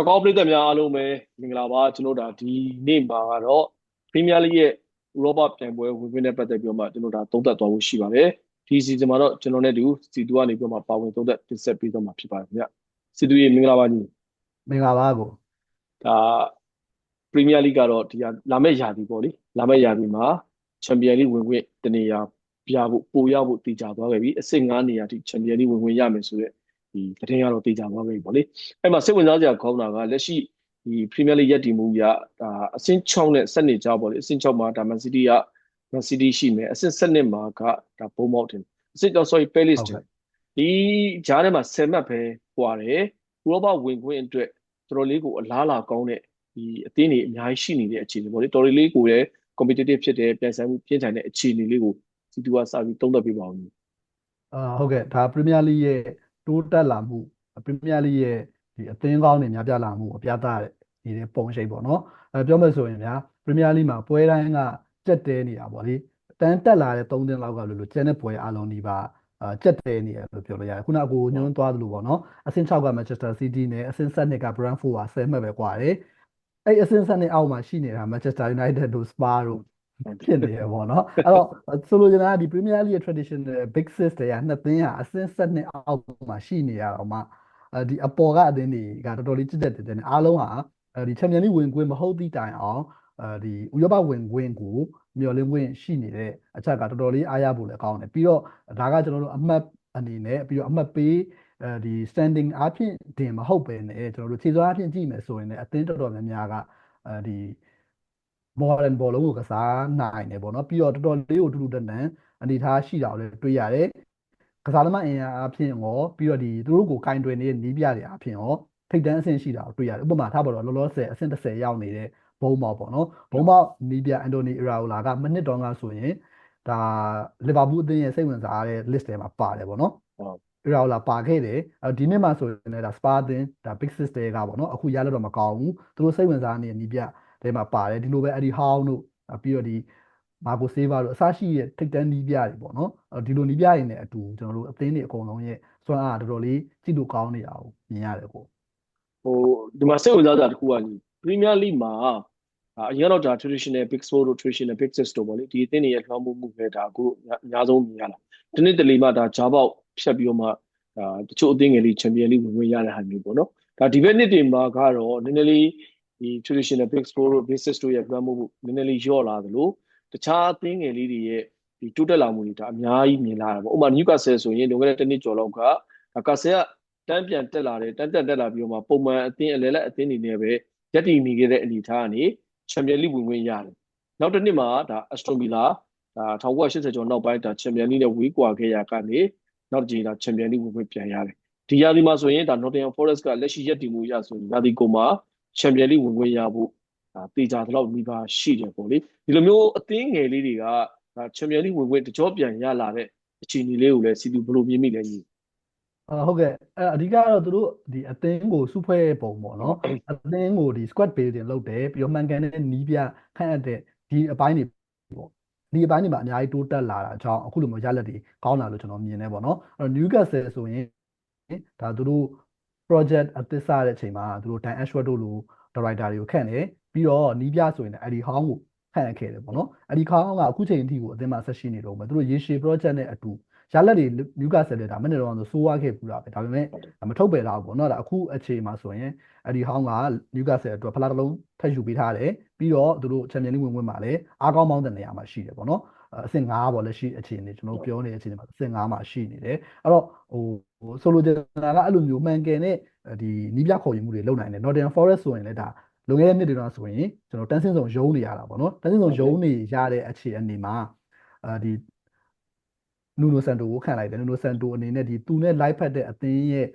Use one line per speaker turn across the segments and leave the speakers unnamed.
စကောပရိသတ်များအားလုံးပဲမင်္ဂလာပါကျွန်တော်ဒါဒီနေ့မှာကတော့ပရီးမီးယားလိရဲ့ဥရောပပြိုင်ပွဲဝင်ခွင့်နဲ့ပတ်သက်ပြီးတော့မှကျွန်တော်ဒါသုံးသပ်သွားဖို့ရှိပါတယ်ဒီစီဇန်မှာတော့ကျွန်တော်နဲ့တူစီတူကနေပြီးတော့မှပါဝင်သုံးသပ်တင်ဆက်ပေးသွားမှာဖြစ်ပါတယ်ခင်ဗျစီတူရေမင်္ဂလာပါညီ
မင်္ဂလာပါကို
ဒါပရီးမီးယားလိကတော့ဒီလာမယ့်ရာသီပေါ့လေလာမယ့်ရာသီမှာချန်ပီယံလိဝင်ခွင့်တနေရာပြဖို့ပိုရဖို့တည်ကြသွားခဲ့ပြီအဆင့်9နေရာထိချန်ပီယံလိဝင်ခွင့်ရမယ်ဆိုတော့ ဒီသတင်းကတော့တေချာသွားပြီပေါ့လေအဲ့မှာစိတ်ဝင်စားစရာကောင်းတာကလက်ရှိဒီပရီးမီးယားလိရက်တီမှုရဒါအဆင့်6နဲ့7နေကြပေါ့လေအဆင့်6မှာဒါမန်စီးတီးကမန်စီးတီးရှိမယ်အဆင့်7နဲ့မှာကဒါဘုံမောက်တင်အဆင့်6 sorry ပဲလစ်တင်ဒီဂျားထဲမှာ10မှတ်ပဲပွာတယ်ဥရောပဝင်ခွင့်အတွက်တော်တော်လေးကိုအလားအလာကောင်းတဲ့ဒီအသင်းတွေအများကြီးရှိနေတဲ့အခြေအနေပေါ့လေတော်တော်လေးကိုလည်း competitive ဖြစ်တဲ့ပြန်ဆိုင်မှုပြင်းထန်တဲ့အခြေအနေလေးကိုစီတူကစပြီးသုံးသပ်ပေးပါဦး။
အာဟုတ်ကဲ့ဒါပရီးမီးယားလိရဲ့ တိုးတက်လာမှုပရီးမီးယားလိရဲ့ဒီအသင်းကောင်းတွေများပြားလာမှုကိုပြသတဲ့ဒီပုံရှိပေါ့နော်အဲပြောမယ်ဆိုရင်ဗျာပရီးမီးယားလိမှာပွဲတိုင်းကကြက်တဲနေတာပေါ့လေတန်းတက်လာတဲ့၃သင်းလောက်ကလို့လို့ကျန်တဲ့ပွဲအလုံးဒီပါအာကြက်တဲနေရလို့ပြောလို့ရတယ်ခုနကကိုညွန်းသွားသလိုပေါ့နော်အဆင့်6က Manchester City နဲ့အဆင့်7က Brentford ပါဆဲမှတ်ပဲကွာတယ်အဲ့အဆင့်7နဲ့အောက်မှာရှိနေတာ Manchester United တို့ Spa တို့ ဖြစ်နေရပေါ့နော်အဲ့တော့ဆိုလိုချင်တာကဒီ Premier League traditional big six တွေကနှစ်သင်းဟာအဆင့်7နဲ့အောက်မှာရှိနေရတော့မှဒီအပေါ်ကအသင်းတွေကတော်တော်လေးကြစ်တက်တယ်အားလုံးဟာဒီ Champions League ဝင်ခွင့်မဟုတ်သည့်တိုင်အောင်အဲဒီဥရောပဝင်ခွင့်ကိုမျှော်လင့်ခွင့်ရှိနေတဲ့အချက်ကတော်တော်လေးအားရဖို့လည်းကောင်းတယ်ပြီးတော့ဒါကကျွန်တော်တို့အမှတ်အနေနဲ့ပြီးတော့အမှတ်ပေးအဲဒီ standing အဖြစ်တင်မဟုတ်ပဲねကျွန်တော်တို့ခြေစွမ်းအဖြစ်ကြည့်မယ်ဆိုရင်လည်းအသင်းတော်တော်များများကအဲဒီ modern ဘောလုံးကိုကစားနိုင်တယ်ပေါ့နော်ပြီးတော့တော်တော်လေးကိုတူတူတန်တန်အနေထားရှိတာကိုလည်းတွေ့ရတယ်ကစားသမားအင်အားအဖြစ်ရောပြီးတော့ဒီသူတို့ကိုကင်တွယ်နေတဲ့နီးပြတွေအဖြစ်ရောထိတ်တန်းအဆင့်ရှိတာကိုတွေ့ရတယ်ဥပမာထားပါတော့လောလောဆယ်အဆင့်30ရောက်နေတဲ့ဘုံမောက်ပေါ့နော်ဘုံမောက်နီးပြအန်တိုနီအရာအိုလာကမနစ်တော်ကဆိုရင်ဒါလီဗာပူးအသင်းရဲ့စိတ်ဝင်စားတဲ့ list ထဲမှာပါတယ်ပေါ့နော်အရာအိုလာပါခဲ့တယ်ဒီနှစ်မှာဆိုရင်လည်းဒါစပါအသင်းဒါ big six တွေကပေါ့နော်အခုရလို့တော့မကောင်းဘူးသူတို့စိတ်ဝင်စားနေတဲ့နီးပြ ထဲမှာပါတယ်ဒီလိုပဲအဒီဟောင်းတို့ပြီးတော့ဒီမာကိုဆေးဗာတို့အစရှိရဲ့ထိတ်တန်းနီးပြတွေပေါ့နော်ဒီလိုနီးပြတွေနဲ့အတူကျွန်တော်တို့အသင်းတွေအကုန်လုံးရဲ့စွမ်းအားတော်တော်လေးကြည့်လို့ကောင်းနေတာကိုမြင်ရတယ်ကို
ဟိုဒီမှာစိတ်ဝင်စားတာတခုကဒီ Premier League မှာအရင်တော့ဒါ traditional big four တို့ traditional big six တို့ပေါ့လေဒီအသင်းတွေရဲ့လွှမ်းမိုးမှုပဲဒါအခုအများဆုံးမြင်ရတာဒီနေ့တလီမှဒါဂျားပေါက်ဖြတ်ပြီးတော့မှဒါတချို့အသင်းငယ်လေး Champion League ဝင်ဝင်ရတဲ့ဟာမျိုးပေါ့နော်ဒါဒီဘက်နှစ်တွေမှာကတော့နည်းနည်းလေး ဒီ traditional big four တို့ basis တို့ရဲ့လွှမ်းမိုးမှုနည်းနည်းလေးလျော့လာသလိုတခြားအသင်းငယ်လေးတွေရဲ့ဒီတိုးတက်လာမှုတွေဒါအများကြီးမြင်လာတာပေါ့ဥပမာ Newcastle ဆိုရင်လွန်ခဲ့တဲ့တစ်နှစ်ကျော်လောက်ကဒါကာဆယ်ကတန်းပြန်တက်လာတယ်တန်းတက်တက်လာပြီးတော့မှပုံမှန်အသင်းအလဲလက်အသင်းတွေနဲ့ပဲရက်တည်နေခဲ့တဲ့အနေအထားကနေချန်ပီယံလိဝင်ဝင်ရတယ်နောက်တစ်နှစ်မှာဒါ Aston Villa ဒါ1980ကျော်နောက်ပိုင်းဒါချန်ပီယံလိနဲ့ဝေးကွာခဲ့ရကနေနောက်တစ်ကြိမ်ဒါချန်ပီယံလိဝင်ဝင်ပြန်ရတယ်ဒီရာသီမှာဆိုရင်ဒါ Nottingham Forest ကလက်ရှိရက်တည်မှုရဆိုရင်ရာသီကုန်မှာ ချန်ပီယံလိဝင်ဝင်ရဖို့ဒါတေချာတော့မိပါရှိတယ်ပေါ့လေဒီလိုမျိုးအသင်းငယ်လေးတွေကဒါချန်ပီယံလိဝင်ဝင်တကြောပြန်ရလာတဲ့အခြေအနေလေးကိုလည်းစီတူဘယ်လိုမြင်မိလဲညီ
အာဟုတ်ကဲ့အဲအဓိကတော့သူတို့ဒီအသင်းကိုစုဖွဲ့ပုံပေါ့နော်အသင်းကိုဒီ squad building လုပ်တယ်ပြီးတော့မှန်ကန်တဲ့နီးပြခန့်အပ်တဲ့ဒီအပိုင်းတွေပေါ့ဒီအပိုင်းတွေမှာအများကြီးတိုးတက်လာတာအကြောင်းအခုလိုမျိုးရလက်တွေကောင်းလာလို့ကျွန်တော်မြင်နေပေါ့နော်အဲ့တော့ Newcastle ဆိုရင်ဒါသူတို့ project အသစ်စတဲ့အချိန်မှာသူတို့ Dan Ashworth တို့လို director တွေကိုခန့်တယ်ပြီးတော့နီးပြဆိုရင်အဲ့ဒီဟောင်းကိုခန့်ရခဲ့တယ်ပေါ့နော်အဲ့ဒီဟောင်းကအခုချိန်အထိကိုအသင်းမှာဆက်ရှိနေတော့မယ်သူတို့ရေရှည် project နဲ့အတူရလက်တွေ Newcastle လက်ဒါမနေ့တော့ဆိုဆိုးဝါးခဲ့ပူတာပဲဒါပေမဲ့မထုတ်ပယ်တော့ဘူးပေါ့နော်ဒါအခုအခြေမှာဆိုရင်အဲ့ဒီဟောင်းက Newcastle အတွက်ဖလားတစ်လုံးထပ်ယူပေးထားတယ်ပြီးတော့သူတို့ Champions League ဝင်ဝင်မှာလည်းအားကောင်းမောင်းတဲ့နေရာမှာရှိတယ်ပေါ့နော် အဆင့်5ပေါ့လက်ရှိအခြေအနေကျွန်တော်ပြောနေတဲ့အခြေအနေမှာအဆင့်5မှာရှိနေတယ်အဲ့တော့ဟိုဆိုလိုချင်တာကအဲ့လိုမျိုးမှန်ကန်တဲ့ဒီနီးပြခေါ်ယူမှုတွေလုပ်နိုင်တယ် Northern Forest ဆိုရင်လည်းဒါလွန်ခဲ့တဲ့နှစ်တွေတော့ဆိုရင်ကျွန်တော်တန်းစင်းဆောင်ရုံးနေရတာပေါ့နော်တန်းစင်းဆောင်ရုံးနေရတဲ့အခြေအနေမှာအဲဒီနူနိုဆန်တိုကိုခံလိုက်တယ်နူနိုဆန်တိုအနေနဲ့ဒီသူနဲ့ live ဖတ်တဲ့အသင်းရဲ့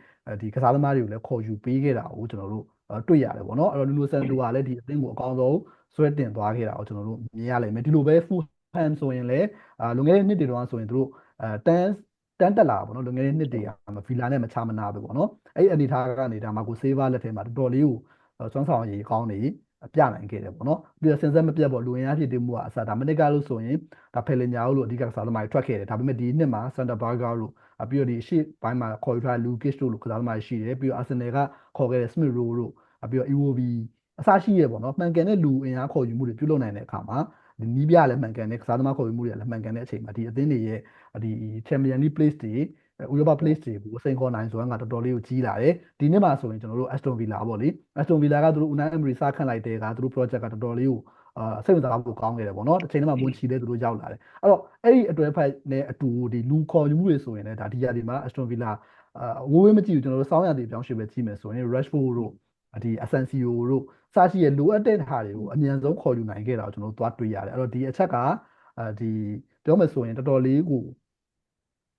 ဒီကစားသမားတွေကိုလည်းခေါ်ယူပေးခဲ့တာကိုကျွန်တော်တို့တွေ့ရတယ်ပေါ့နော်အဲ့တော့နူနိုဆန်တိုကလည်းဒီအသင်းကိုအကောင်းဆုံးဆွဲတင်သွားခဲ့တာကိုကျွန်တော်တို့မြင်ရလိမ့်မယ်ဒီလိုပဲ full fan ဆိုရင်လည်းလွန်ခဲ့တဲ့နှစ်တွေတုန်းကဆိုရင်တို့အဲတန်းတန်းတက်လာပေါ့နော်လွန်ခဲ့တဲ့နှစ်တွေကဗီလာနဲ့မချမနာပဲပေါ့နော်အဲ့အနေထားကနေဒါမာကိုဆေးဗားလက်ထဲမှာတော်တော်လေးကိုစွမ်းဆောင်ရည်ကောင်းနေပြနိုင်ခဲ့တယ်ပေါ့နော်ပြီးတော့စင်ဆက်မပြတ်ပေါ့လူဝင်အားဖြစ်တည်မှုကအစဒါမနစ်ကလို့ဆိုရင်ဒါဖယ်လင်ညာလို့အဓိကစားသမားတွေထွက်ခဲ့တယ်ဒါပေမဲ့ဒီနှစ်မှာစန်တာဘာဂါလို့ပြီးတော့ဒီရှေ့ဘိုင်းမှာခေါ်ယူထားလူကစ်တို့လို့ကစားသမားတွေရှိတယ်ပြီးတော့အာဆင်နယ်ကခေါ်ခဲ့တဲ့စမစ်ရိုတို့ပြီးတော့ EOB အစရှိရပေါ့နော်မှန်ကန်တဲ့လူအင်အားခေါ်ယူမှုတွေပြုလုပ်နိုင်တဲ့အခါမှာဒီ နီးပြလည်းမှန်ကန်တဲ့ကစားသမားခေါ်ယူမှုတွေလည်းမှန်ကန်တဲ့အချိန်မှာဒီအသင်းတွေရဲ့ဒီ Champion League place တွေဥရောပ place တွေကိုစိန်ခေါ်နိုင်ဆိုတာကတော်တော်လေးကိုကြီးလာတယ်ဒီနှစ်မှာဆိုရင်ကျွန်တော်တို့ Aston Villa ပေါ့လေ Aston Villa ကသူတို့ Unai Emery စခန့်လိုက်တဲ့ကသူတို့ project ကတော်တော်လေးကိုအာစိတ်ဝင်စားဖို့ကောင်းခဲ့တယ်ပေါ့နော်တစ်ချိန်တည်းမှာမွန်ချီလဲသူတို့ရောက်လာတယ်အဲ့တော့အဲ့ဒီအတွဲဖက်နဲ့အတူဒီလူခေါ်ယူမှုတွေဆိုရင်လည်းဒါဒီရာဒီမှာ Aston Villa အာဝေးဝေးမကြည့်ဘူးကျွန်တော်တို့စောင်းရည်ပြောင်းရွှေ့ပဲကြည့်မယ်ဆိုရင် Rashford တို့ ဒီ Asensio တို့စရှိရဲ့လိုအပ်တဲ့ဟာတွေကိုအမြန်ဆုံးခေါ်ယူနိုင်ခဲ့တာကိုကျွန်တော်တို့သွားတွေ့ရတယ်အဲ့တော့ဒီအချက်ကအဲဒီပြောမယ်ဆိုရင်တော်တော်လေးကို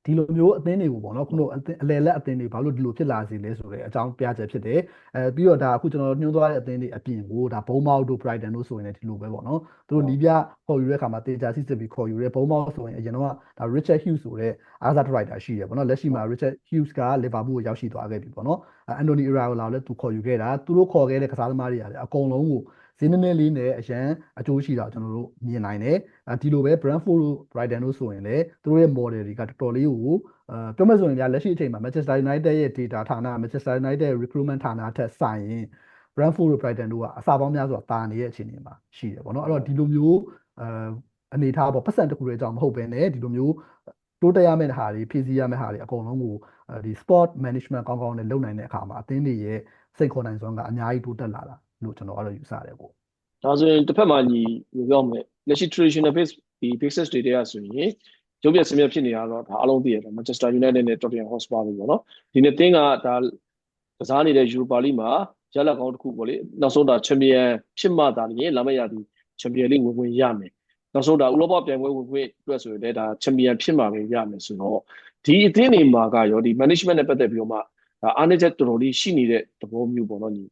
ဒီလိုမျိုးအသင်းတွေကိုပေါ့နော်ခုနအလဲလက်အသင်းတွေဘာလို့ဒီလိုဖြစ်လာစေလဲဆိုတဲ့အကြောင်းပြချက်ဖြစ်တယ်အဲပြီးတော့ဒါအခုကျွန်တော်ညွှန်းသွားတဲ့အသင်းတွေအပြင်ကိုဒါဘုံမောက်တို့ Brighton တို့ဆိုရင်လည်းဒီလိုပဲပေါ့နော်သူတို့နီးပြခေါ်ယူတဲ့အခါမှာတေချာစစ်စစ်ပြီးခေါ်ယူတဲ့ဘုံမောက်ဆိုရင်အရင်တော့ဒါ Richard Hughes ဆိုတဲ့အားစား driver ရှိတယ်ပေါ့နော်လက်ရှိမှာ Richard Hughes က Liverpool ကိုရောက်ရှိသွားခဲ့ပြီပေါ့နော် Anthony Iraola ကိုလည်းသူခေါ်ယူခဲ့တာသူတို့ခေါ်ခဲ့တဲ့ကစားသမားတွေကလည်းအကုန်လုံးကို ဈေးနည်းနည်းလေးနဲ့အရန်အကျိုးရှိတာကျွန်တော်တို့မြင်နိုင်တယ်အဲဒီလိုပဲ Brentford တို့ Brighton တို့ဆိုရင်လည်းသူတို့ရဲ့ model တွေကတော်တော်လေးကိုအဲပြောမယ်ဆိုရင်ဗျာလက်ရှိအချိန်မှာ Manchester United ရဲ့ data ဌာန Manchester United recruitment ဌာနထက်ဆိုင်ရင် Brentford တို့ Brighton တို့ကအစာပေါင်းများစွာတာနေတဲ့အခြေအနေမှာရှိတယ်ပေါ့နော်အဲ့တော့ဒီလိုမျိုးအဲအနေထားပေါ့ပတ်စံတစ်ခုရဲ့အကြောင်းမဟုတ်ဘဲနဲ့ဒီလိုမျိုးတိုးတက်ရမယ့်ဟာတွေဖြည့်ဆည်းရမယ့်ဟာတွေအကုန်လုံးကိုဒီ sport management ကောင်းကောင်းနဲ့လုပ်နိုင်တဲ့အခါမှာအသင်းတွေရဲ့စိတ်ခေါ်နိုင်စွမ်းကအများကြီးတိုးတက်လာတာ လို့ကျွန်တော်ကတော့ယူဆတယ်ပေါ့
ဒါဆိုရင်တစ်ဖက်မှာညီပြောမယ်လက်ရှိ traditional base ဒီ basis တွေတွေကဆိုရင်ရုပ်ပြစမြဖြစ်နေတာတော့ဒါအလုံးသိရတယ် Manchester United နဲ့ Tottenham Hotspur ပဲပေါ့နော်ဒီနေ့တင်းကဒါကစားနေတဲ့ Europa League မှာရလကောင်းတစ်ခုပေါ့လေနောက်ဆုံးဒါ Champion ဖြစ်မှသာလျှင်လမ်းမရသည် Champion League ဝင်ဝင်ရမယ်နောက်ဆုံးဒါဥရောပပြိုင်ပွဲဝင်ခွင့်အတွက်ဆိုရင်လည်းဒါ Champion ဖြစ်မှာပဲရမယ်ဆိုတော့ဒီအသင်းတွေမှာကရောဒီ management နဲ့ပတ်သက်ပြီးတော့မှဒါအားနည်းချက်တော်တော်လေးရှိနေတဲ့သဘောမျိုးပေါ့နော်ညီ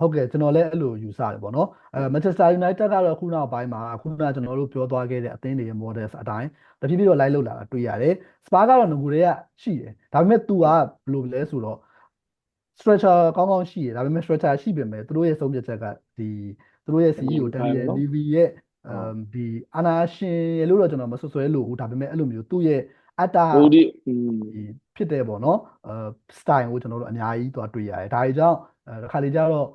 ဟုတ်ကဲ့ကျွန်တော်လည်းအဲ့လိုယူဆတယ်ပေါ့နော်အဲ Manchester United ကတော့ခုနောက်ပိုင်းမှာခုနကကျွန်တော်တို့ပြောသွားခဲ့တဲ့အသင်းတွေရဲ့ models အတိုင်းတဖြည်းဖြည်းတော့လိုက်လောက်လာတာတွေ့ရတယ် Spa ကတော့ငကူတွေကရှိတယ်ဒါပေမဲ့ तू ကဘယ်လိုလဲဆိုတော့ structure ကောင်းကောင်းရှိတယ်ဒါပေမဲ့ structure ရှိပေမဲ့သူတို့ရဲ့ဆုံးဖြတ်ချက်ကဒီသူတို့ရဲ့ CEO Daniel Levy ရဲ့အမ်ဒီအာနာရှင်လို့တော့ကျွန်တော်မဆွဆွဲလို့ဘူးဒါပေမဲ့အဲ့လိုမျိုးသူ့ရဲ့အတ္တ
ဟိုဒီ
ဖြစ်တယ်ပေါ့နော်အဲ style ကိုကျွန်တော်တို့အများကြီးသွားတွေ့ရတယ်ဒါတွေကြောင့်အဲတစ်ခါလေကျတော့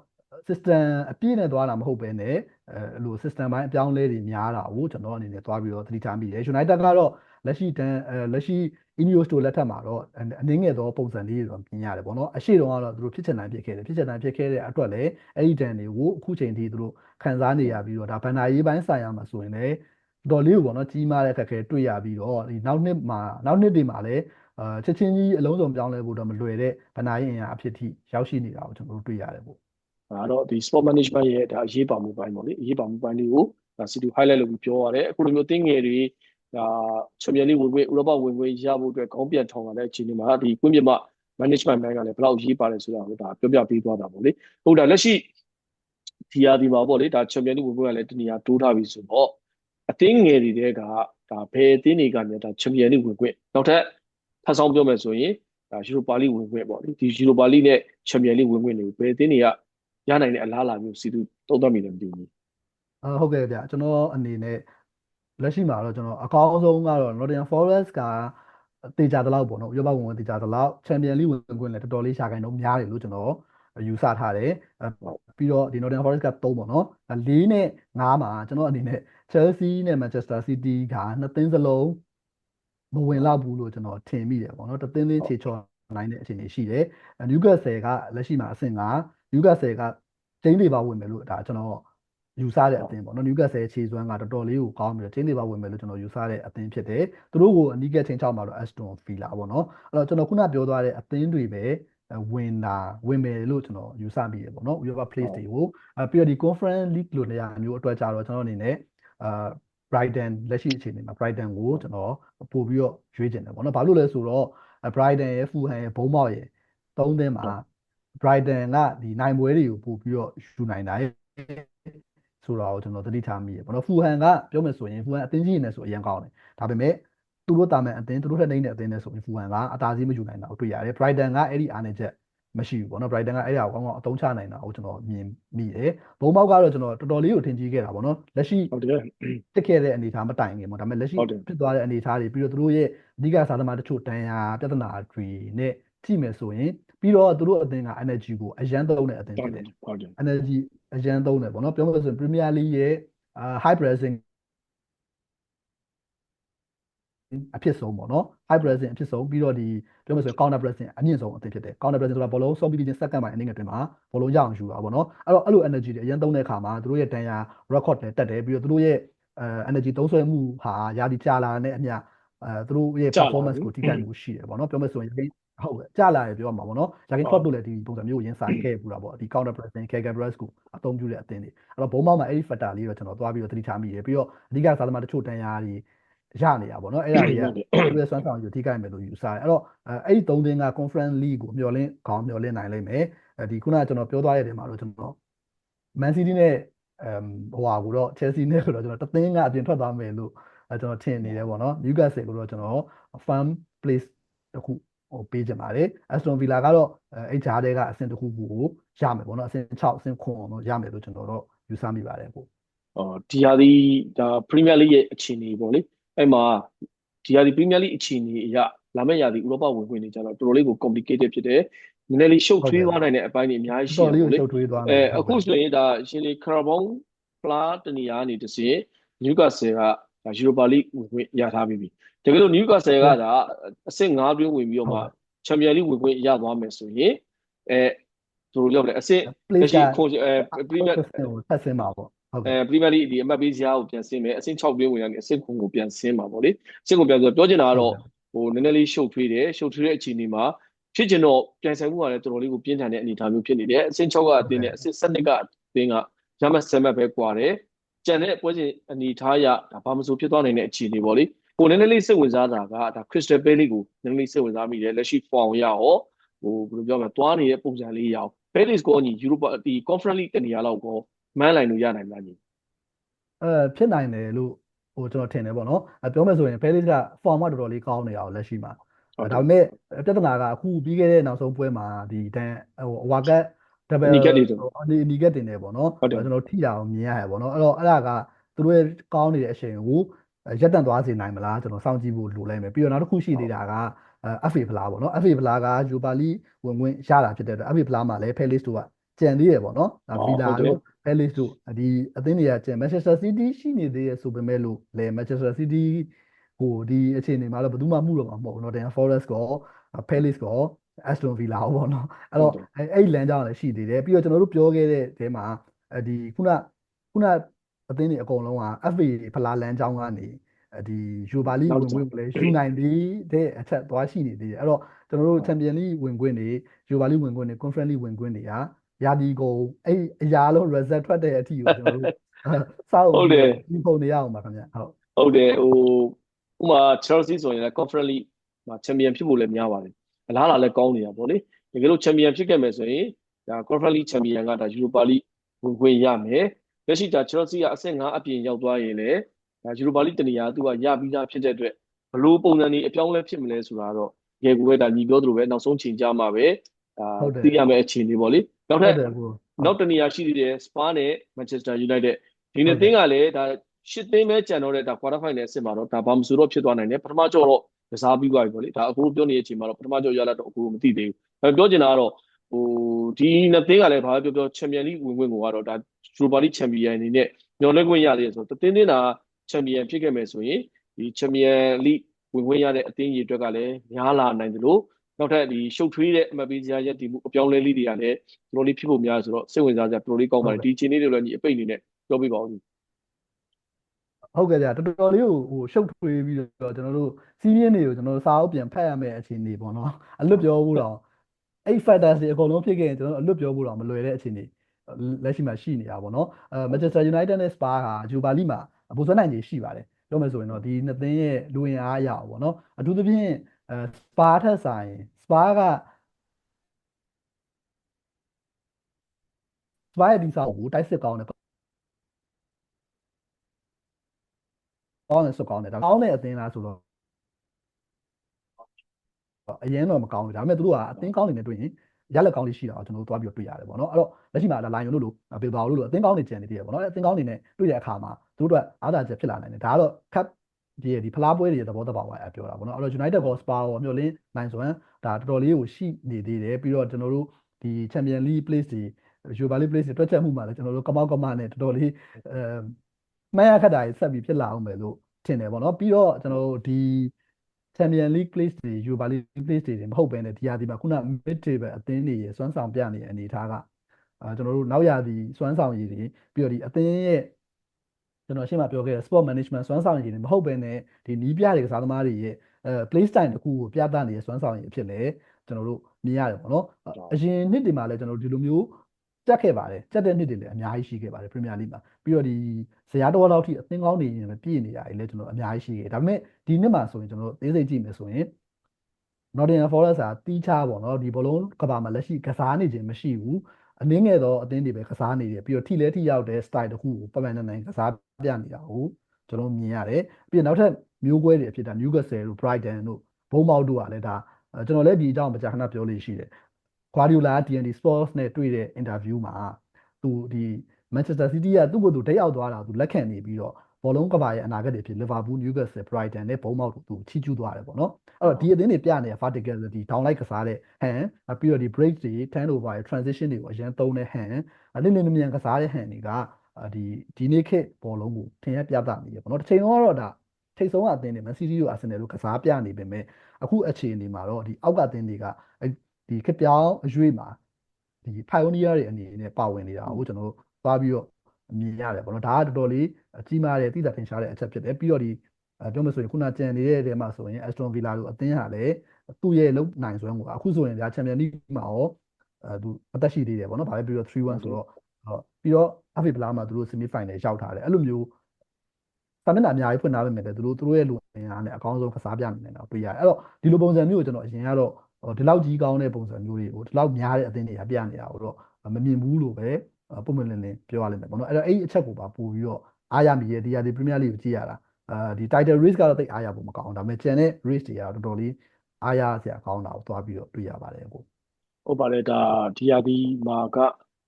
system အပြည့်နဲ့သွားတာမဟုတ်ဘဲနဲ့အဲအဲ့လို system ဘိုင်းအပြောင်းလဲတွေများတာကိုကျွန်တော်အနေနဲ့သွားပြီးတော့သတိထားမိတယ် United ကတော့လက်ရှိတန်းအဲလက်ရှိ Ineos တို့လက်ထက်မှာတော့အနည်းငယ်သောပုံစံလေးတွေတော့မြင်ရတယ်ပေါ့နော်အရှိတုန်းကတော့သူတို့ဖြစ်ချင်တိုင်းဖြစ်ခဲ့တယ်ဖြစ်ချင်တိုင်းဖြစ်ခဲ့တဲ့အတွက်လည်းအဲ့ဒီတန်တွေကိုအခုချိန်ထိသူတို့ခံစားနေရပြီးတော့ဒါဘန်နာရေးပိုင်းဆိုင်ရာမှာဆိုရင်လည်းတော်လေးကိုပေါ့နော်ကြီးမားတဲ့အခက်အခဲတွေ့ရပြီးတော့ဒီနောက်နှစ်မှာနောက်နှစ်တွေမှာလည်းအာချက်ချင်းကြီးအလုံးစုံပြောင်းလဲဖို့တော့မလွယ်တဲ့ဘန်နာရေးအင်အားအဖြစ်ထိရောက်ရှိနေတာကိုကျွန်တော်တို့တွေ့ရတယ်ပေါ့
ဒါတော့ဒီ sport management ရဲ့ဒါအရေးပါမှုပိုင်းပေါ့လေအရေးပါမှုပိုင်းလေးကိုဒါ city highlight လုပ်ပြီးပြောရတယ်အခုလိုမျိုးတင်းငယ်တွေဒါချန်ပီယံလိဝင်ခွင့်ဥရောပဝင်ခွင့်ရဖို့အတွက်ခေါင်းပြန်ထောင်လာတဲ့အခြေအနေမှာဒီကွင်းပြမ management ဘက်ကလည်းဘယ်လောက်ရေးပါတယ်ဆိုတာကိုဒါပြောပြပေးသွားတာပေါ့လေဟုတ်တာလက်ရှိဒီယာဒီမှာပေါ့လေဒါချန်ပီယံလိဝင်ခွင့်ကလည်းတနေရာတိုးထားပြီဆိုတော့အတင်းငယ်တွေတဲကဒါဘယ်အတင်းတွေကများဒါချန်ပီယံလိဝင်ခွင့်နောက်ထပ်ထပ်ဆောင်ပြောမယ်ဆိုရင်ဒါယူရိုပါလိဝင်ခွင့်ပေါ့လေဒီယူရိုပါလိနဲ့ချန်ပီယံလိဝင်ခွင့်တွေကိုဘယ်အတင်းတွေက ရနိုင်တဲ့အလားအလာမျိုးစီတူသုံးသပ်မိတယ်မသိဘူး
အာဟုတ်ကဲ့ဗျကျွန်တော်အနေနဲ့လက်ရှိမှာတော့ကျွန်တော်အကောင်းဆုံးကတော့ Nottingham Forest ကတေချာတလောက်ပေါ့နော်ဥရောပဝင်ဝင်တေချာတလောက်ချန်ပီယံလိဝင်ခွင့်လည်းတော်တော်လေးရှာခိုင်တော့များတယ်လို့ကျွန်တော်ယူဆထားတယ်ပြီးတော့ဒီ Nottingham Forest က3ပေါ့နော်4နဲ့5မှာကျွန်တော်အနေနဲ့ Chelsea နဲ့ Manchester City ကနှစ်သင်းစလုံးမဝင်လောက်ဘူးလို့ကျွန်တော်ထင်မိတယ်ပေါ့နော်တသင်းသင်းခြေချော်နိုင်တဲ့အခြေအနေရှိတယ် Newcastle ကလက်ရှိမှာအဆင့်5 Newcastle ကကျင်းလေးပါဝင်မယ်လို့ဒါကျွန်တော်ယူဆတဲ့အသင်းပေါ့နော် Newcastle ခြေစွမ်းကတော်တော်လေးကိုကောင်းပြီးတော့ကျင်းလေးပါဝင်မယ်လို့ကျွန်တော်ယူဆတဲ့အသင်းဖြစ်တယ်သူတို့ကိုအနီးကပ်ချင်းချောက်မှာတော့ Aston Villa ပေါ့နော်အဲ့တော့ကျွန်တော်ခုနပြောသွားတဲ့အသင်းတွေပဲဝင်တာဝင်မယ်လို့ကျွန်တော်ယူဆမိတယ်ပေါ့နော် UEFA place တွေကိုအဲပြီးတော့ဒီ Conference League လို့နေရာမျိုးအတွက်ကြတော့ကျွန်တော်အနေနဲ့အာ Brighton လက်ရှိအခြေအနေမှာ Brighton ကိုကျွန်တော်ပို့ပြီးတော့ရွေးချင်တယ်ပေါ့နော်ဘာလို့လဲဆိုတော့ Brighton ရဲ့ Fulham ရဲ့ဘုံမောက်ရဲ့သုံးသင်းမှာ Brighton ကဒီနိုင်ပွဲတွေကိုပို့ပြီးတော့ယူနိုင်တာဆိုတော့ကျွန်တော်သတိထားမိရပေါ့နော် Fulham ကပြောမယ်ဆိုရင် Fulham အသင်းကြီးနေဆိုအရင်ကောင်းတယ်ဒါပေမဲ့သူတို့တာမန်အသင်းသူတို့ထက်နှိမ့်တဲ့အသင်းနဲ့ဆိုရင် Fulham ကအသာစီးမယူနိုင်တာကိုတွေ့ရတယ် Brighton ကအဲ့ဒီအားနေချက်မရှိဘူးပေါ့နော် Brighton ကအဲ့ဒါကိုကောင်းကောင်းအသုံးချနိုင်တာကိုကျွန်တော်မြင်မိတယ်ဘုံပေါက်ကတော့ကျွန်တော်တော်တော်လေးကိုထင်ကြီးခဲ့တာပေါ့နော်လက်ရှိ
ဟုတ်တယ်
တက်ခဲ့တဲ့အနေအထားမတိုင်ခင်ပေါ့ဒါပေမဲ့လက်ရှိဖြစ်သွားတဲ့အနေအထားတွေပြီးတော့သူတို့ရဲ့အဓိကစားသမားတချို့တန်ရာပြဿနာတွေနဲ့ကြည့်မယ်ဆိုရင် ပြီးတော့သူတို့အသင်းက energy ကိုအရန်သုံးတဲ့အသင်း
ဟု
ဖြ
တ်
စ်
တ
တယ်ယ်
ဟုတ်တယ်
energy အရန်သုံးတယ်ပေါ့နော်ပြောလို့ဆိုရင် Premier League ရဲ့အာ high pressing အဖြစ်ဆုံးပေါ့နော် high pressing အဖြစ်ဆုံးပြီးတော့ဒီပြောလို့ဆိုရင် counter pressing အမြင့်ဆုံးအသင်းဖြစ်တယ် counter pressing ဆိုတာဘောလုံးဆုံးပြီးပြီးချင်း second ပိုင်းအနည်းငယ်တွင်မှာဘောလုံးရအောင်ယူတာပေါ့နော်အဲ့တော့အဲ့လို energy တွေအရင်သုံးတဲ့အခါမှာသူတို့ရဲ့တန်ရာ record တွေတက်တယ်ပြီးတော့သူတို့ရဲ့အဲ energy သုံးစွဲမှုဟာရာသီကြာလာတဲ့အမျှအဲသူတို့ရဲ့ performance ကိုထိခိုက်မှုရှိတယ်ပေါ့နော်ပြောမယ်ဆိုရင် ဟုတ်ကဲ့ကြာလာတယ်ပြောရမှာပေါ့နော်ရာခင် clock တို့လည်းဒီပုံစံမျိုးကိုရင်းစားခဲ့ပူတာပေါ့ဒီ counter pressing Kegel press ကိုအသုံးပြုတဲ့အသင်းတွေအဲ့တော့ဘုံမောက်မှာအဲ့ဒီ factor လေးတော့ကျွန်တော်သွားပြီးတော့သတိထားမိတယ်ပြီးတော့အဓိကစားသမားတချို့တန်ရာတွေရနေတာပေါ့နော်အဲ့ဒါတွေကသူရဲ့စွမ်းဆောင်ရည်ထိခိုက်မယ်လို့ယူဆတယ်အဲ့တော့အဲ့ဒီသုံးသင်းက conference league ကိုမျှော်လင့်ခေါင်းမျှော်လင့်နိုင်လိမ့်မယ်ဒီခုနကကျွန်တော်ပြောသွားတဲ့နေရာမှာတော့ကျွန်တော် Man City နဲ့အမ်ဟိုဟာကိုတော့ Chelsea နဲ့ဆိုတော့ကျွန်တော်တသင်းကအပြင်ထွက်သွားမယ်လို့အဲကျွန်တော်ထင်နေတယ်ပေါ့နော် Newcastle ကိုတော့ကျွန်တော် firm place တခု ဟိုပေးချင်ပါတယ် Aston Villa ကတော့အဲအဲ့ဂျားတွေကအဆင့်တစ်ခုကိုရမယ်ပေါ့နော်အဆင့်6အဆင့်9တော့ရမယ်လို့ကျွန်တော်တော့ယူဆမိပါတယ်ပေါ့
အော်ဒီဟာဒီဒါ Premier League ရဲ့အခြေအနေပေါ့လေအဲ့မှာဒီဟာဒီ Premier League အခြေအနေအရလာမယ့်ရာသီဥရောပဝင်ခွင့်နေကြတော့တော်တော်လေးကို complicated ဖြစ်တယ်နည်းနည်းလေးရှုပ်ထွေးသွားနိုင်တဲ့အပိုင်းတွေအများကြီးရှိ
တော်
တယ်
လေးကို
ပေါ့လေ
ရှုပ်ထွေးသွားမ
အဲ
ယ်
အခုဆိုရင်ဒါရှင်လေခရာဘောင်းဖလားတနေရာနေတစ်စင်နျူကာဆယ်က ဒါယူရိုပါလိဝင်ခွင့်ရထားပြီးပြီတကယ်လို့နျူကာဆယ်ကဒါအဆင့်5တွင်းဝင်ပြီးတော့မှချန်ပီယံလိဝင်ခွင့်ရသွားမယ်ဆိုရင်အဲသူတို့ရောက်တယ်အဆင့်
place
လက်ရှိ
က
ခွန်အဲပရီးမီးယား
ကိုဆက်ဆင်းပါပေါ့ဟုတ်ကဲ့
အဲပရီးမီးယားလိဒီအမှတ်ပေးစရာကိုပြန်ဆင်းမယ်အဆင့်6တွင်းဝင်ရမယ်အဆင့်9ကိုပြန်ဆင်းပါပေါ့လေအဆင့်ကိုပြန်ဆိုပြောချင်တာကတော့ဟိုနည်းနည်းလေးရှုပ်ထွေးတယ်ရှုပ်ထွေးတဲ့အခြေအနေမှာဖြစ်ကျင်တော့ပြန်ဆိုင်မှုကလည်းတော်တော်လေးကိုပြင်းထန်တဲ့အနေအထားမျိုးဖြစ်နေတယ်အဆင့်6ကအတင်းနဲ့အဆင့်7ကအတင်းကရမတ်ဆမ်မတ်ပဲကွာတယ် ကြံတဲ့ပွဲစဉ်အနေထားရဒါဘာမှမဆိုဖြစ်သွားနိုင်တဲ့အခြေအနေပေါ့လေဟိုနည်းနည်းလေးစိတ်ဝင်စားတာကဒါ Crystal Palace ကိုနည်းနည်းလေးစိတ်ဝင်စားမိတယ်လက်ရှိ form ရရောဟိုဘယ်လိုပြောမလဲသွားနေတဲ့ပုံစံလေးရအောင် Palace ကိုညီ Europa ဒီ Conference League တနေရာလောက်ကိုမန်းလိုက်လို့ရနိုင်မလားညီ
အဲဖြစ်နိုင်တယ်လို့ဟိုကျွန်တော်ထင်တယ်ပေါ့နော်အဲပြောမယ်ဆိုရင် Palace က form ကတော်တော်လေးကောင်းနေအောင်လက်ရှိမှာဒါပေမဲ့ပြဿနာကအခုပြီးခဲ့တဲ့နောက်ဆုံးပွဲမှာဒီတန်ဟိုဝါကတ် double
နီကက်တွေဆို
အနေအနီကက်တင်တယ်ပေါ့နော်
ဟုတ်တယ်
ကျွန်တော်ထိတာကိုမြင်ရတယ်ပေါ့နော်အဲ့တော့အဲ့ဒါကသူတို့ရဲ့ကောင်းနေတဲ့အချိန်ကိုရက်တန့်သွားစေနိုင်မလားကျွန်တော်စောင့်ကြည့်ဖို့လိုလိုက်မယ်ပြီးတော့နောက်တစ်ခုရှိသေးတာကအဲ FA ဖလားပေါ့နော် FA ဖလားက Europa League ဝင်ဝင်ရတာဖြစ်တဲ့အတွက် FA ဖလားမှာလည်း Palace တို့ကကြံသေးရပေါ့နော်ဒါ
အော်
Villa
ဟုတ်တယ်
တို့ Palace တို့ဒီအသင်းတွေကကြံ Manchester City ရှိနေသေးရဆိုပေမဲ့လို့လေ Manchester City ဟိုဒီအခြေအနေမှာတော့ဘယ်သူမှမှုတော့မှာမဟုတ်ဘူးเนาะ Dan Forest ကော Palace ကော Aston Villa ဟောပေါ့နော်အဲ့တော့အဲ့အဲ့လမ်းကြောင်းလည်းရှိသေးတယ်ပြီးတော့ကျွန်တော်တို့ပြောခဲ့တဲ့အဲမှာအဲဒီခုနခုနအသင်းတွေအကုန်လုံးက FA ဖလားလမ်းကြောင်းကနေဒီ Europa League ဝင်ဝင်ကိုလည်းယူနိုင်သေးတဲ့အချက်သွားရှိနေသေးတယ်အဲ့တော့ကျွန်တော်တို့ Champions League ဝင်ခွင့်တွေ Europa League ဝင်ခွင့်တွေ Conference League ဝင်ခွင့်တွေကယာဒီကိုအဲ့အရာလုံး result ထွက်တဲ့အထိကိုကျွန်တော်တို့စောက်ဒီပုံနေရအောင်ပါခင်ဗျဟုတ်
ဟုတ်တယ်ဟိုဥမာ Chelsea ဆိုရင်လည်း Conference League မှာ Champion ဖြစ်ဖို့လည်းများပါတယ် အလားအလာလည်းကောင်းနေတာပေါ့လေတကယ်လို့ Champion ဖြစ်ခဲ့မယ်ဆိုရင်ဒါ Conference League Champion ကဒါ Europa League ဝင်ခွင့်ရမယ်လက်ရှိဒါ Chelsea ကအဆင့်5အပြင်ရောက်သွားရင်လည်းဒါ Europa League တနေရာသူကရပြီးသားဖြစ်တဲ့အတွက်ဘလို့ပုံစံတွေအပြောင်းလဲဖြစ်မလဲဆိုတာတော့ငယ်ကူပဲဒါညီပြောသလိုပဲနောက်ဆုံးချိန်ကြမှာပဲဒါသိရမယ့်အခြေအနေပေါ့လေနောက်ထပ်နောက်တနေရာရှိသေးတယ်စပါးနဲ့ Manchester United ဒီနေ့သင်းကလည်းဒါရှစ်သင်းပဲကြံတော့တဲ့ဒါ quarter final အဆင့်မှာတော့ဒါဘာမှမဆိုတော့ဖြစ်သွားနိုင်တယ်ပထမကြောတော့ ကစားပြီးသွားပြီပေါ့လေဒါအခုပြောနေတဲ့အချိန်မှာတော့ပထမကြောရလာတော့အခုမသိသေးဘူးဒါပြောချင်တာကတော့ဟိုဒီနှစ်သင်းကလည်းဘာပြောပြော Champion League ဝင်ခွင့်ကိုကတော့ဒါ Europa League Champion အနေနဲ့ညှော်လဲခွင့်ရသေးတယ်ဆိုတော့တင်းတင်းတာ Champion ဖြစ်ခဲ့မယ်ဆိုရင်ဒီ Champion League ဝင်ခွင့်ရတဲ့အသင်းကြီးအတွက်ကလည်းများလာနိုင်တယ်လို့နောက်ထပ်ဒီရှုပ်ထွေးတဲ့အမတ်ပေးစရာရက်တည်မှုအပြောင်းလဲလေးတွေကလည်းတော်တော်လေးဖြစ်ဖို့များဆိုတော့စိတ်ဝင်စားစရာတော်တော်လေးကောင်းပါတယ်ဒီချိန်လေးတွေလည်းညီအပိတ်အနေနဲ့ပြောပြပါဦး
ဟုတ်ကဲ့ကြာတော်တော်လေးကိုဟိုရှုပ်ထွေးပြီးတော့ကျွန်တော်တို့စီးပြင်းတွေကိုကျွန်တော်တို့စာအုပ်ပြန်ဖတ်ရမယ့်အခြေအနေပေါ့နော်အလွတ်ပြောဖို့တော့အဲ့ factors တွေအကုန်လုံးဖြစ်ခဲ့ရင်ကျွန်တော်တို့အလွတ်ပြောဖို့တော့မလွယ်တဲ့အခြေအနေလက်ရှိမှာရှိနေတာပေါ့နော်အဲ Manchester United နဲ့ Spurs ဟာ Europa League မှာအပူဆွဲနိုင်ခြေရှိပါတယ်ပြောမယ်ဆိုရင်တော့ဒီနှစ်သင်းရဲ့လူဝင်အားအရာပေါ့နော်အထူးသဖြင့်အဲ Spurs ထက်ဆိုင် Spurs က Spurs ရဲ့ဒီစာအုပ်ကိုတိုက်စစ်ကောင်းတယ် ကောင်းတယ်ဆိုကောင်းတယ်ဒါကောင်းတဲ့အသင်းလားဆိုတော့အရင်တော့မကောင်းဘူးဒါပေမဲ့သူတို့ကအသင်းကောင်းနေနေတွေ့ရင်ရလက်ကောင်းလေးရှိတာကိုကျွန်တော်တို့သွားပြီးတော့တွေ့ရတယ်ပေါ့နော်အဲ့တော့လက်ရှိမှာလိုင်ယွန်တို့လိုပေပါလို့လိုအသင်းကောင်းနေကျန်နေသေးတယ်ပေါ့နော်အသင်းကောင်းနေနဲ့တွေ့တဲ့အခါမှာသူတို့အတွက်အားသာချက်ဖြစ်လာနိုင်တယ်ဒါကတော့ cup ဒီရဲ့ဒီဖလားပွဲတွေရဲ့သဘောတဘာဝအပြောတာပေါ့နော်အဲ့တော့ United ကော Spa ရောမျှော်လင့်နိုင်စွမ်းဒါတော်တော်လေးကိုရှိနေသေးတယ်ပြီးတော့ကျွန်တော်တို့ဒီ Champion League place တွေ Europa League place တွေတွက်ချက်မှုမှာလည်းကျွန်တော်တို့ကမောက်ကမနဲ့တော်တော်လေးအဲ မှန်ရခက်တာကြီးဆက်ပြီးဖြစ်လာအောင်ပဲလို့ထင်တယ်ပေါ့နော်ပြီးတော့ကျွန်တော်တို့ဒီ Champion League place တွေ Europa League place တွေမဟုတ်ဘဲနဲ့ဒီဟာဒီမှာခုန mid table အသင်းတွေရဲ့စွမ်းဆောင်ပြနေတဲ့အနေအထားကအာကျွန်တော်တို့နောက်ရာသီစွမ်းဆောင်ရည်တွေပြီးတော့ဒီအသင်းရဲ့ကျွန်တော်ရှင်းမပြောခဲ့တဲ့ sport management စွမ်းဆောင်ရည်တွေမဟုတ်ဘဲနဲ့ဒီနီးပြတွေကစားသမားတွေရဲ့အဲ play style တစ်ခုကိုပြသနေတဲ့စွမ်းဆောင်ရည်အဖြစ်လဲကျွန်တော်တို့မြင်ရတယ်ပေါ့နော်အရင်နှစ်တွေမှာလည်းကျွန်တော်တို့ဒီလိုမျိုး တက်ခဲ့ပါတယ်တက်တဲ့နှစ်တွေလည်းအများကြီးရှိခဲ့ပါတယ် Premier League မှာပြီးတော့ဒီဇယားတော်လောက်ထိအသင်းကောင်းနေရင်ပြည့်နေတာကြီးလည်းကျွန်တော်အများကြီးရှိခဲ့ဒါပေမဲ့ဒီနှစ်မှာဆိုရင်ကျွန်တော်တို့သေးစိတ်ကြည့်မယ်ဆိုရင် Nottingham Forest ကတီးခြားပေါ့နော်ဒီဘောလုံးကဘာမှာလက်ရှိကစားနေခြင်းမရှိဘူးအနည်းငယ်တော့အသင်းတွေပဲကစားနေတယ်ပြီးတော့ထိလဲထိရောက်တဲ့ style တစ်ခုကိုပတ်မှန်နိုင်ကစားပြနေတာကိုကျွန်တော်မြင်ရတယ်ပြီးတော့နောက်ထပ်မျိုးကွဲတွေအဖြစ်ဒါ Newcastle တို့ Brighton တို့ဘုံမောက်တို့ကလည်းဒါကျွန်တော်လည်းဒီအကြောင်းမကြာခဏပြောလို့ရှိတယ် Guardiola TNT Sports နဲ့တွေ့တဲ့ interview မှာသူဒီ Manchester City ကသူ့ကိုယ်သူတက်ရောက်သွားတာသူလက်ခံနေပြီးတော့ဘောလုံးကဘာရဲ့အနာဂတ်တွေဖြစ် Liverpool, Newcastle, Brighton နဲ့ဘုံမောက်တို့သူချီးကျူးသွားတယ်ပေါ့နော်အဲ့တော့ဒီအသင်းတွေပြနေတဲ့ verticality downlight ကစားတဲ့ hand ပြီးတော့ဒီ break တွေ turnover တွေ transition တွေကိုအရင်သုံးတဲ့ hand နည်းနည်းမြန်ကစားတဲ့ hand တွေကဒီဒီနေ့ခေတ်ဘောလုံးကိုထင်ရပြသနေရပေါ့နော်တစ်ချိန်လုံးကတော့ဒါထိတ်ဆုံးအသင်းတွေ Man City တို့ Arsenal တို့ကစားပြနေပေမဲ့အခုအခြေအနေမှာတော့ဒီအောက်ကအသင်းတွေက ဒီခေတ်ပြောင်းအရွေးမှာဒီ pioneer တွေအနေနဲ့ပါဝင်နေတာကိုကျွန်တော်တို့သွားပြီးတော့မြင်ရတယ်ပေါ့နော်ဒါကတော်တော်လေးကြီးမားတဲ့သိတာထင်ရှားတဲ့အချက်ဖြစ်တယ်ပြီးတော့ဒီပြောမယ်ဆိုရင်ခုနကြံနေတဲ့တဲမှာဆိုရင် Aston Villa တို့အသင်းဟာလည်းသူ့ရဲ့လုံနိုင်စွမ်းကိုအခုဆိုရင်ဒါ Champions League မှာရောအဲသူအသက်ရှိသေးတယ်ပေါ့နော်။ဘာပဲပြီးတော့3-1ဆိုတော့ပြီးတော့ FA ဖလားမှာသူတို့ semi final ရောက်ထားတယ်အဲ့လိုမျိုးစာမျက်နှာအများကြီးဖွင့်ထားပေမဲ့လည်းသူတို့သူတို့ရဲ့လူငယ်အားနဲ့အကောင်းဆုံးကစားပြနိုင်တာတွေ့ရတယ်အဲ့တော့ဒီလိုပုံစံမျိုးကိုကျွန်တော်အရင်ကတော့ ဒီလောက်ကြီးကောင်းတဲ့ပုံစံမျိုးတွေကိုဒီလောက်များတဲ့အသင်းတွေကပြနေတာကိုတော့မမြင်ဘူးလို့ပဲပုံမှန်လင်းလင်းပြောရလိမ့်မယ်ပေါ့နော်အဲ့တော့အဲ့ဒီအချက်ကိုပါပို့ပြီးတော့အားရမိရဲ့ဒီဟာဒီ Premier League ကိုကြည့်ရတာအာဒီ title race ကတော့တိတ်အားရဖို့မကောင်းဒါပေမဲ့ကျန်တဲ့ race တွေကတော့တော်တော်လေးအားရစရာကောင်းတာကိုသွားပြီးတော့တွေ့ရပါတယ်ကို
ဟုတ်ပါတယ်ဒါဒီဟာဒီမှာက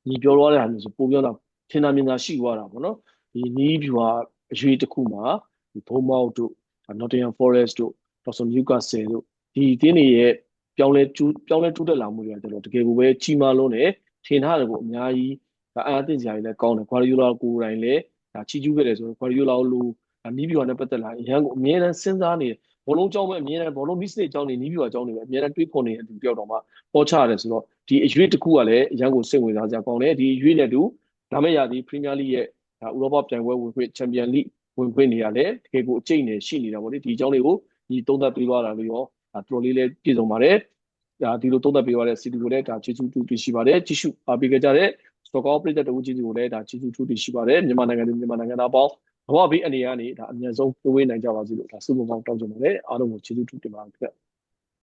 ညီပြောရတဲ့ဟာမျိုးဆိုပုံပြောတာထင်တာမြင်တာရှိသွားတာပေါ့နော်ဒီနီးဗျူဟာအရွေးတစ်ခုမှာဒီဘုံမောက်တို့ Nottingham Forest တို့ Tottenham Newcastle တို့ဒီတင်းတွေရဲ့ ပြောင်းလဲကျူးပြောင်းလဲတိုးတက်လာမှုတွေကကျွန်တော်တကယ်ကိုပဲကြီးမားလုံးတယ်ထင်ထားတယ်ကိုအများကြီးဒါအားသိစရာကြီးလည်းကောင်းတယ် Guardiola ကိုယ်တိုင်လည်းဒါချီးကျူးခဲ့တယ်ဆိုတော့ Guardiola လို့နီးဗျူဟာနဲ့ပတ်သက်လာအရန်ကိုအမြဲတမ်းစဉ်းစားနေတယ်ဘောလုံးကြောင်းပဲအမြဲတမ်းဘောလုံးမစ်စတစ်ကြောင်းနေနီးဗျူဟာကြောင်းနေပဲအမြဲတမ်းတွေးခေါ်နေတဲ့သူတယောက်တော့မှပေါ်ချရတယ်ဆိုတော့ဒီအရွေးတစ်ခုကလည်းအရန်ကိုစိတ်ဝင်စားစရာကောင်းတယ်ဒီအရွေးနဲ့တူဒါမဲ့ရသည်ပရီးမီးယားလိရဲ့ဒါဥရောပပြိုင်ပွဲဝင်ခွင့်ချန်ပီယံလိဝင်ခွင့်နေရလဲတကယ်ကိုအကျိတ်နဲ့ရှိနေတာပေါ့လေဒီအကြောင်းတွေကိုဒီသုံးသပ်ပေးသွားတာလို့ရောဒါ တော်တော်လေးလည်းပြည့်စုံပါတယ်ဒါဒီလိုသုံးသပ်ပေးသွားတဲ့စီတီကိုလည်းဒါကျေးဇူးတူတူရှိပါတယ်ကြည့်ရှုအားပေးကြကြတဲ့စတော့ကောပရိသတ်တူကျေးဇူးကိုလည်းဒါကျေးဇူးတူတူရှိပါတယ်မြန်မာနိုင်ငံသူမြန်မာနိုင်ငံသားပေါင်းဘဝဘေးအနေကနေဒါအမြန်ဆုံးပြေးဝေးနိုင်ကြပါစေလို့ဒါစုပေါင်းတောင်းချင်ပါတယ်အားလုံးကိုကျေးဇူးတူတင်ပါတယ်